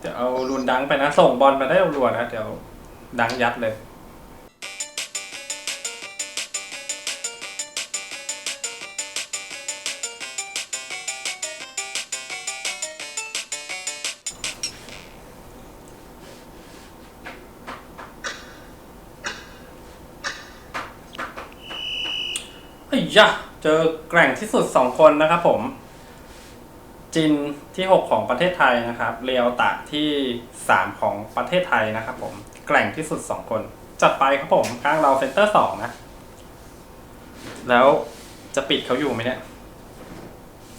เดี๋ยวเอารุนดังไปนะ ส่งบอลมาได้รัวๆนะ เดี๋ยวดังยัดเลยเฮ้ยยะเจอแกร่งที่สุดสองคนนะครับผม จินที่ 6 ของประเทศไทยนะครับ เรียวตะที่ 3 ของประเทศไทยนะครับผม แกร่งที่สุด 2 คน จัดไปครับผมข้างเราเซนเตอร์ 2 นะ แล้วจะปิดเขาอยู่ไหมเนี่ย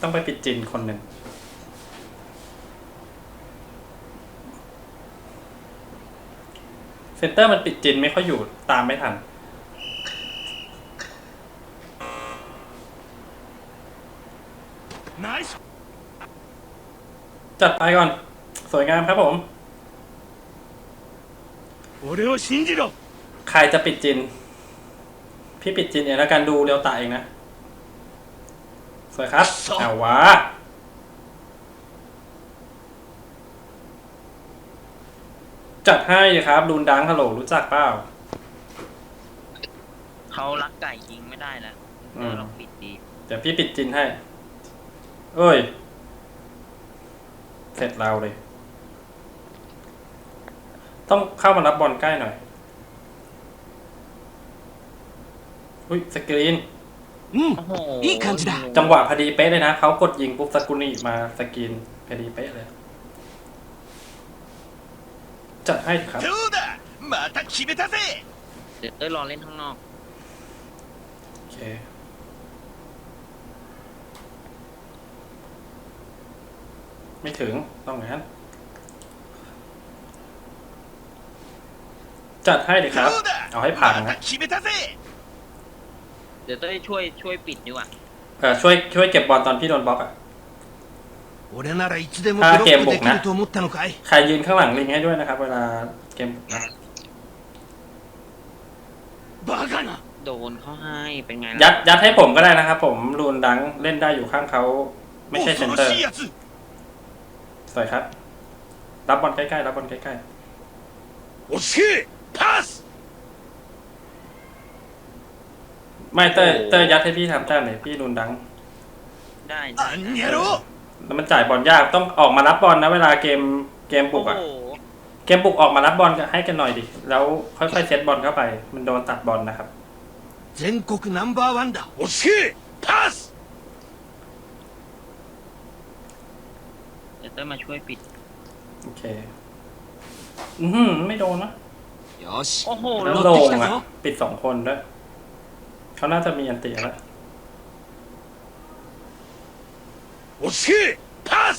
ต้องไปปิดจินคนหนึ่ง เซนเตอร์มันปิดจินไม่ค่อยอยู่ตามไม่ทันไนท์ จัดไปก่อน สวยงามครับผมใครจะปิดจิน พี่ปิดจินเองแล้วกันดูเรียวตาเองนะ สวยครับเอาวะจัดให้ครับดูนดังฮัลโหลรู้จักเปล่าเขารักไก่ยิงไม่ได้แล้วเราปิดดี เดี๋ยวพี่ปิดจินให้ เอ้ย เสร็จเราเลย ต้องเข้ามารับบอลใกล้หน่อย อุ้ยสกรีน うん โอ้โห いい感じだ จังหวะพอดีเป๊ะเลยนะเขากดยิงปุ๊บสกุนีมาสกรีนพอดีเป๊ะเลย จัดให้ครับ どうだまた決めたぜ เดี๋ยวเอ้ยรอเล่นข้างนอก โอเค ไม่ถึงต้องงั้น จัดให้เลยครับ เอาให้ผ่านนะเดี๋ยวต้องช่วยช่วยปิดดีกว่าเออช่วยช่วยเก็บบอลตอนพี่โดนบล็อกอะถ้าเกมบุกนะใครยืนข้างหลังลิงให้ด้วยนะครับ เวลาเกมบุกนะโดนเขาให้เป็นไงยัดยัดให้ผมก็ได้นะครับผมรูนดังเล่นได้อยู่ข้างเขาไม่ใช่เซนเตอร์ สวยครับ รับบอลใกล้ๆ รับบอลใกล้ 落ち着けパス ๆ ไม่เตอร์เตอร์ยัดให้พี่ทำแต้มเลยพี่รูนดัง ได้ได้ あんにゃろ แล้วมันจ่ายบอลยากต้องออกมารับบอลนะ เวลาเกมเกมบุ โอ้ กอะ โห เกมบุกออกมารับบอลก็ให้กันหน่อยดิ แล้วค่อยๆเซตบอลเข้าไป มันโดนตัดบอลนะครับ 全国ナンバーワンだ落ち着けパス ยวเต้ยมาช่วยปิด โอเค อือหือไม่โดนนะ よし โอ้โห แล้ว ล โด ง งอ่ะ ปิดสองคนด้วยเขาน่าจะมีอันติแล้ว 落ち着けパス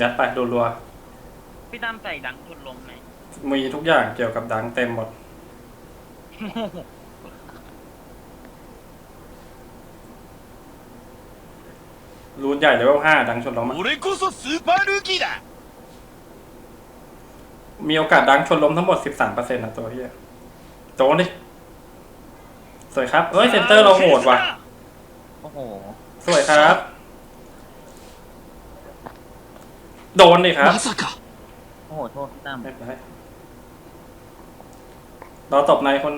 ยัดไปดูรัว พี่ตั้มใส่ดังทุนลมไหม มีทุกอย่างเกี่ยวกับดังเต็มหมด รูนใหญ่เลเวลห้าดังชนล้มอะมีโอกาสดังชนล้มทั้งหมดสิบสามเปอร์เซ็นต์นะตัวเฮียโจนดิสวยครับเฮ้ยเซนเตอร์เราโหดว่ะ โอ้โห สวยครับ โดนดิครับโอ้โห โทษพี่ตั้มไม่เป็นไรเราตบนายคน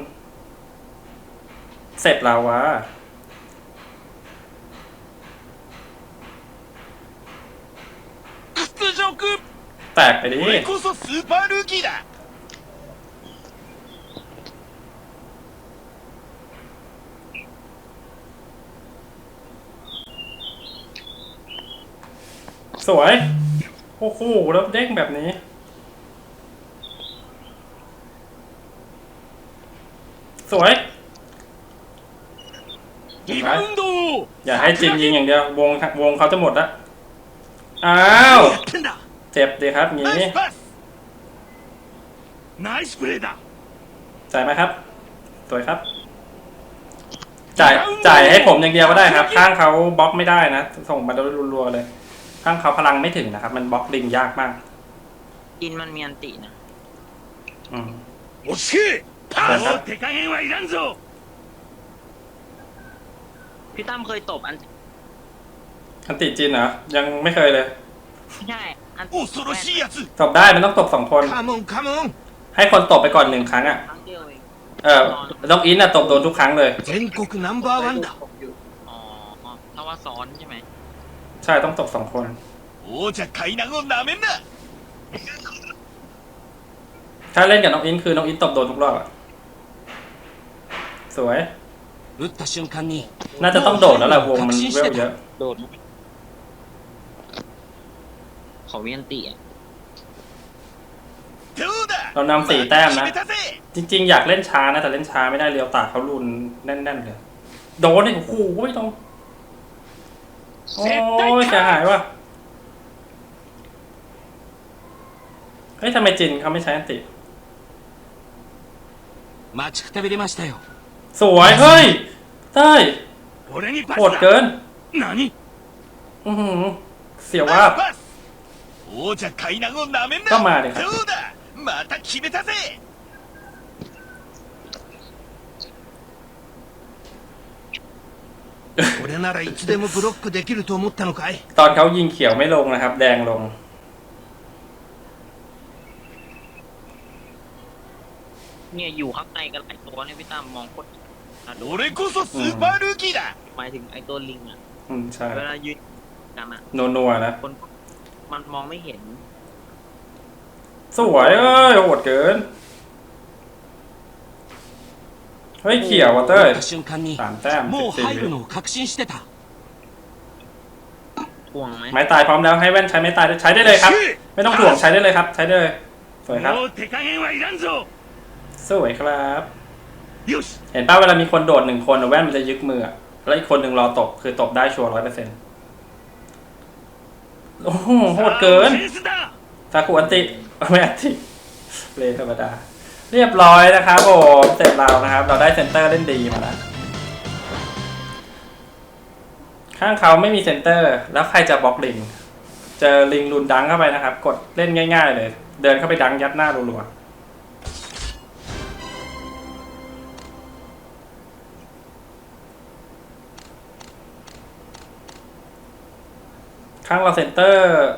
เสร็จแล้ววะ แตกไปดิ 俺こそスーパールーキーだ สวย โอ้โห แล้วเด้งแบบนี้ สวย リバウンド อย่าให้จินยิงอย่างเดียว วงวงเขาจะหมดแล้วอ้าว やってんだ เจ็บดีครับอย่างนี้ใจ่ายไหมครับสวยครับ จ่ายจ่ายให้ผมอย่างเดียวก็ได้ครับ ข้างเขาบล็อกไม่ได้นะ ส่งมาโดยรัวๆเลย ข้างเขาพลังไม่ถึงนะครับ มันบล็อกลิงยากมากอินมันมีอันตินะอืมโอเคพาวเวอรัพี่ตั้มเคยตบอันอันติจีนเหรอ ยังไม่เคยเลย ไม่ใช่ อัน 恐ろしいやつ ตบได้มันต้องตบสองคน カモンカモン ให้คนตบไปก่อนหนึ่งครั้งอ่ะ ครั้งเดียวเอง เออน้องอินอ่ะตบโดนทุกครั้งเลย 全国ナンバーワンだ อ๋อถ้าว่าซ้อนใช่ไหม ใช่ต้องตบสองคน 王者海南をなめんな ถ้าเล่นกับน้องอินคือน้องอินตบโดนทุกรอบอ่ะ สวย 撃った瞬間に น่าจะต้องโดดแล้วแหละวงมัน 確信 เว して ลเย た อะ โดด ของวียนตีเรานำสี่แต้มนะ จริง ๆ อยากเล่นช้านะ แต่เล่นช้าไม่ได้เรียวตาเขารุนแน่นๆเลย โดนเนี่ยโอ้โหไม่ต้อง โอ้ยจะหายวะเฮ้ยทำไมจินเขาไม่ใช้อันติสวยเฮ้ยได้ยโหดเกินไหนนี่เสียวว่า 王者海南をなめんなก็มาดิครับ どうだまた決めたぜ俺ならいつでもブロックできると思ったのかい ตอนเขายิงเขียวไม่ลงนะครับ แดงลง เนี่ยอยู่ข้างในกันหลายตัวเนี่ยพี่ตั้มมองโคตรน่าดู 俺こそスーパールーキーだ หมายถึงไอ้ตัวลิงอ่ะ อืม ใช่ เวลายืนกันอ่ะ นัวๆนะ คน มันมองไม่เห็น สวยเอ้ยโหดเกิน เฮ้ยเขียวว่ะเต้ย 撃った瞬間に สามแต้ม もう สิบ 入 สี่ るのを確信してた ทวงไหม ไม้ตายพร้อมแล้วให้แว่นใช้ไม้ตายใช้ได้เลยครับ ไม่ต้องถ่วงใช้ได้เลยครับ ใช้ได้เลย สวยครับ もう手加減はいらんぞ สวยครับ よし เห็นป่ะเวลามีคนโดดหนึ่งคนอะแว่นมันจะยึกมืออะแล้วอีกคนหนึ่งรอตบคือตบได้ชัวร์ร้อยเปอร์เซ็นต์ โอ้โหโหดเกินซาคุอันติไม่อันติเลยธรรมดา เรียบร้อยนะครับผมเสร็จเรานะครับ เราได้เซนเตอร์เล่นดีมาแล้วข้างเขาไม่มีเซนเตอร์ แล้วใครจะบล็อกลิง เจอลิงรุนดังเข้าไปนะครับ กดเล่นง่าย ๆ เลย เดินเข้าไปดังยัดหน้ารัวๆ ข้างเราเซนเตอร์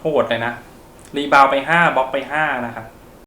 โหดเลยนะ รีบาวไปห้าบล็อกไปห้านะครับ